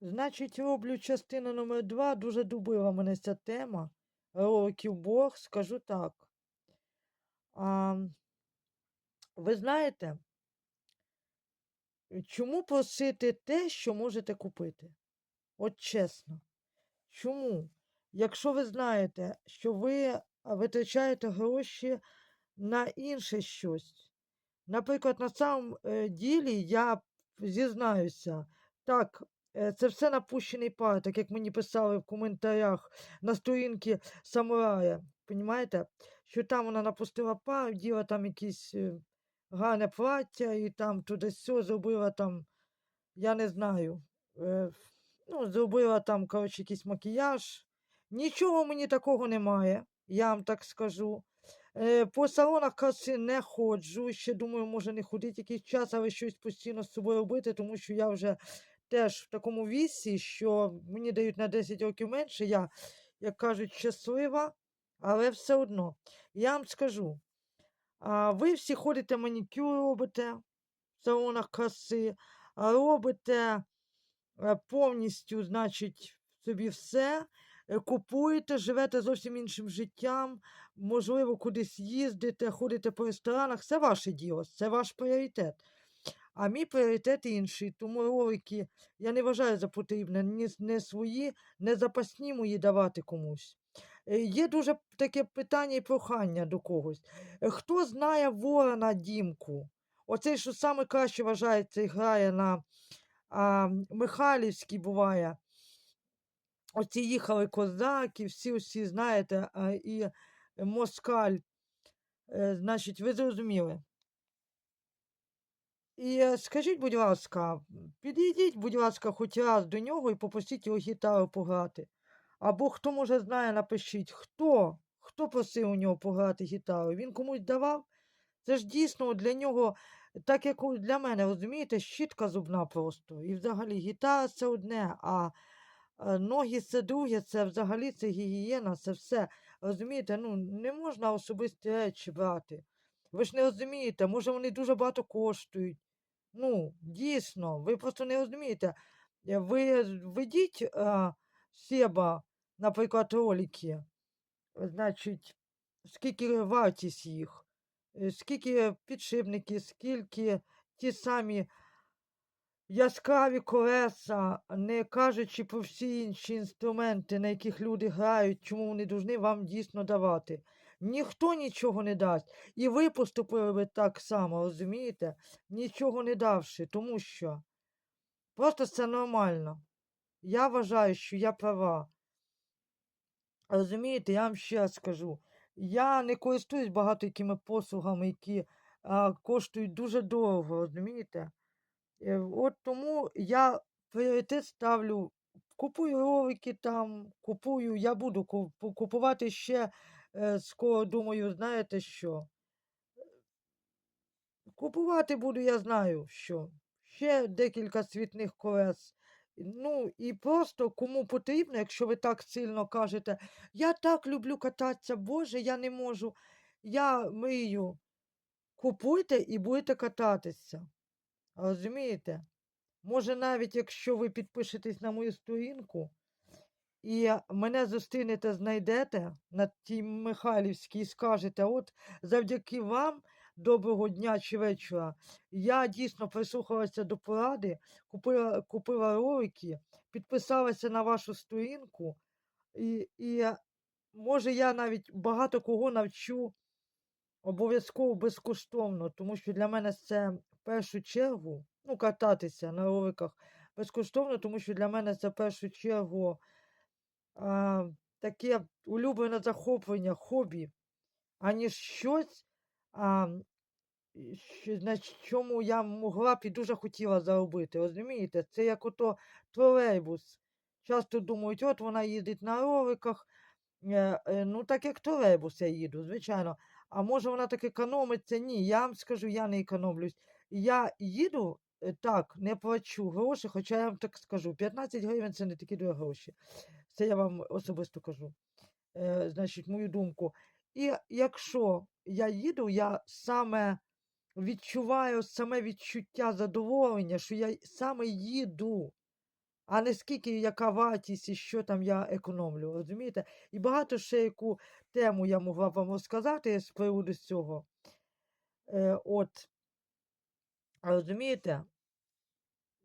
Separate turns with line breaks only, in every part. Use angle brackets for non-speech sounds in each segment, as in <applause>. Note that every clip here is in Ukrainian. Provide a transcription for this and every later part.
Значить, роблю частину номер два. Дуже дубила мене ця тема. Роликів Бог, скажу так. А, ви знаєте, чому просити те, що можете купити? От чесно. Чому? Якщо ви знаєте, що ви витрачаєте гроші на інше щось. Наприклад, на самом е, ділі я зізнаюся, так, це все напущений пар, так як мені писали в коментарях на сторінці самурая. Понімаєте? Що там вона напустила пар, діла там якісь е, гарне плаття, і там туди все зробила там, я не знаю. Е, ну, зробила там, коротше, якийсь макіяж. Нічого мені такого немає, я вам так скажу. Е, По салонах краси не ходжу. Ще думаю, може не ходити якийсь час, але щось постійно з собою робити, тому що я вже теж в такому віці, що мені дають на 10 років менше. Я, як кажуть, щаслива, але все одно. Я вам скажу, а, ви всі ходите манікюр робите в салонах краси, робите повністю, значить, собі все. е, Купуєте, живете зовсім іншим життям, можливо, кудись їздите, ходите по ресторанах. Це ваше діло, це ваш пріоритет. А мій пріоритет інший, тому ролики я не вважаю за потрібне ні, не свої, не запасні мої давати комусь. Е, Є дуже таке питання і прохання до когось. Хто знає Ворона Дімку? Оцей, що саме краще вважається грає на а, Михайлівській буває. Оці їхали козаки, всі всі знаєте, а, і Москаль. Е, Значить, ви зрозуміли. І е, скажіть, будь ласка, підійдіть, будь ласка, хоч раз до нього і попросіть його гітару пограти. Або хто може знає, напишіть, хто? Хто просив у нього пограти гітару? Він комусь давав? Це ж дійсно для нього, так як для мене, розумієте, щітка зубна просто. І взагалі гітара це одне, а е, ноги це друге, це взагалі це гігієна, це все. Розумієте, ну не можна особисті речі брати. Ви ж не розумієте, може вони дуже багато коштують. Ну, дійсно, ви просто не розумієте. Е, Ви ведіть е, себе, наприклад, ролики, значить, скільки вартість їх, е, скільки підшипники, скільки ті самі яскраві колеса, не кажучи про всі інші інструменти, на яких люди грають, чому вони повинні вам дійсно давати. Ніхто нічого не дасть. І ви поступили так само, розумієте? Нічого не давши, тому що просто це нормально. Я вважаю, що я права. Розумієте, я вам ще раз скажу. Я не користуюсь багато якими послугами, які а, коштують дуже дорого, розумієте? Е, От тому я пріоритет ставлю. Купую ролики там, купую, я буду купувати ще е, скоро, думаю, знаєте що? Купувати буду, я знаю, що. Ще декілька цвітних колес. Ну, і просто кому потрібно, якщо ви так сильно кажете, я так люблю кататися, Боже, я не можу. Я мрію. Купуйте і будете кататися. Розумієте? Може, навіть якщо ви підпишетесь на мою сторінку і мене зустрінете, знайдете на тій Михайлівській і скажете, от завдяки вам, доброго дня чи вечора, я дійсно прислухалася до поради, купила, купила ролики, підписалася на вашу сторінку, і, і може я навіть багато кого навчу обов'язково безкоштовно, тому що для мене це в першу чергу, ну, кататися на роликах безкоштовно, тому що для мене це в першу чергу а, таке улюблене захоплення, хобі, аніж щось, а, що, на чому я могла б і дуже хотіла заробити. Розумієте? Це як ото тролейбус. Часто думають, от вона їздить на роликах. Е, е, ну, так як тролейбус я їду, звичайно. А може вона так економиться? Ні, я вам скажу, я не економлюсь. Я їду е, так, не плачу гроші, хоча я вам так скажу, 15 гривень це не такі дорогі гроші. Це я вам особисто кажу. Е, значить, мою думку. І якщо я їду, я саме відчуваю саме відчуття задоволення, що я саме їду, а не скільки яка вартість і що там я економлю. Розумієте? І багато ще яку тему я могла вам розказати з приводу цього. Е, от, розумієте?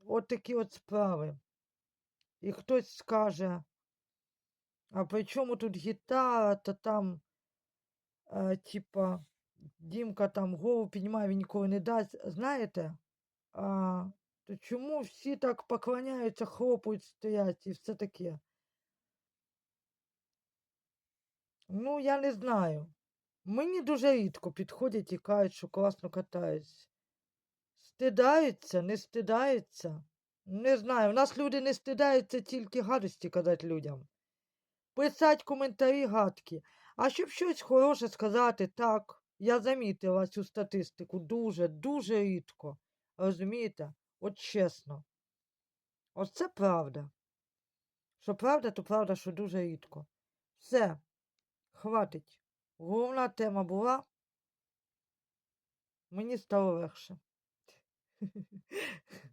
От такі от справи. І хтось скаже, а при чому тут гітара, та там, е, типа, Дімка там голову піднімає, він ніколи не дасть. Знаєте, а, то чому всі так поклоняються, хлопають, стоять і все таке? Ну, я не знаю. Мені дуже рідко підходять і кажуть, що класно катаюсь. Стидаються, не стидаються. Не знаю. У нас люди не стидаються тільки гадості казати людям. Писать коментарі гадкі. А щоб щось хороше сказати, так, я замітила цю статистику дуже, дуже рідко. Розумієте? От чесно. Ось це правда. Що правда, то правда, що дуже рідко. Все, хватить. Головна тема була. Мені стало легше. <laughs>